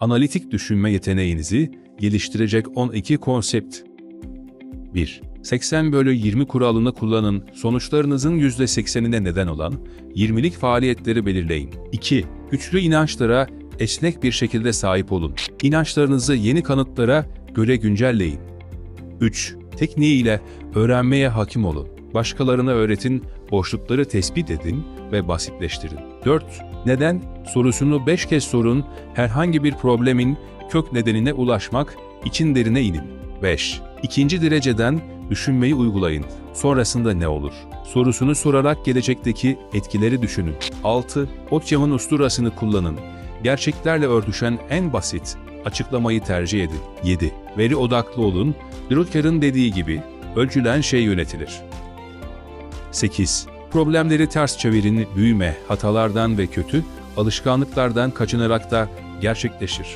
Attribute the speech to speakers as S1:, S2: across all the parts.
S1: Analitik düşünme yeteneğinizi geliştirecek 12 konsept. 1. 80 bölü 20 kuralını kullanın. Sonuçlarınızın %80'ine neden olan 20'lik faaliyetleri belirleyin. 2. Güçlü inançlara esnek bir şekilde sahip olun. İnançlarınızı yeni kanıtlara göre güncelleyin. 3. Tekniğiyle öğrenmeye hakim olun. Başkalarına öğretin, boşlukları tespit edin ve basitleştirin. 4. Neden? Sorusunu 5 kez sorun, herhangi bir problemin kök nedenine ulaşmak için derine inin. 5. İkinci dereceden düşünmeyi uygulayın. Sonrasında ne olur? Sorusunu sorarak gelecekteki etkileri düşünün. 6. Occam'ın usturasını kullanın. Gerçeklerle örtüşen en basit açıklamayı tercih edin. 7. Veri odaklı olun. Drucker'ın dediği gibi ölçülen şey yönetilir. 8. Problemleri ters çevirin, büyüme, hatalardan ve kötü alışkanlıklardan kaçınarak da gerçekleşir.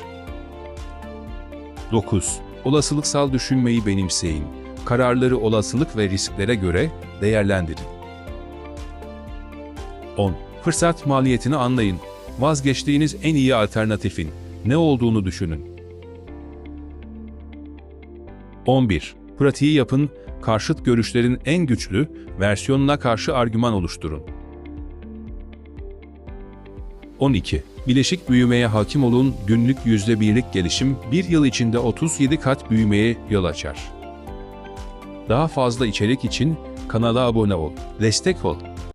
S1: 9. Olasılıksal düşünmeyi benimseyin. Kararları olasılık ve risklere göre değerlendirin. 10. Fırsat maliyetini anlayın. Vazgeçtiğiniz en iyi alternatifin ne olduğunu düşünün. 11. Pratiği yapın, karşıt görüşlerin en güçlü versiyonuna karşı argüman oluşturun. 12. Bileşik büyümeye hakim olun, günlük %1'lik gelişim bir yıl içinde 37 kat büyümeye yol açar. Daha fazla içerik için kanala abone ol, destek ol.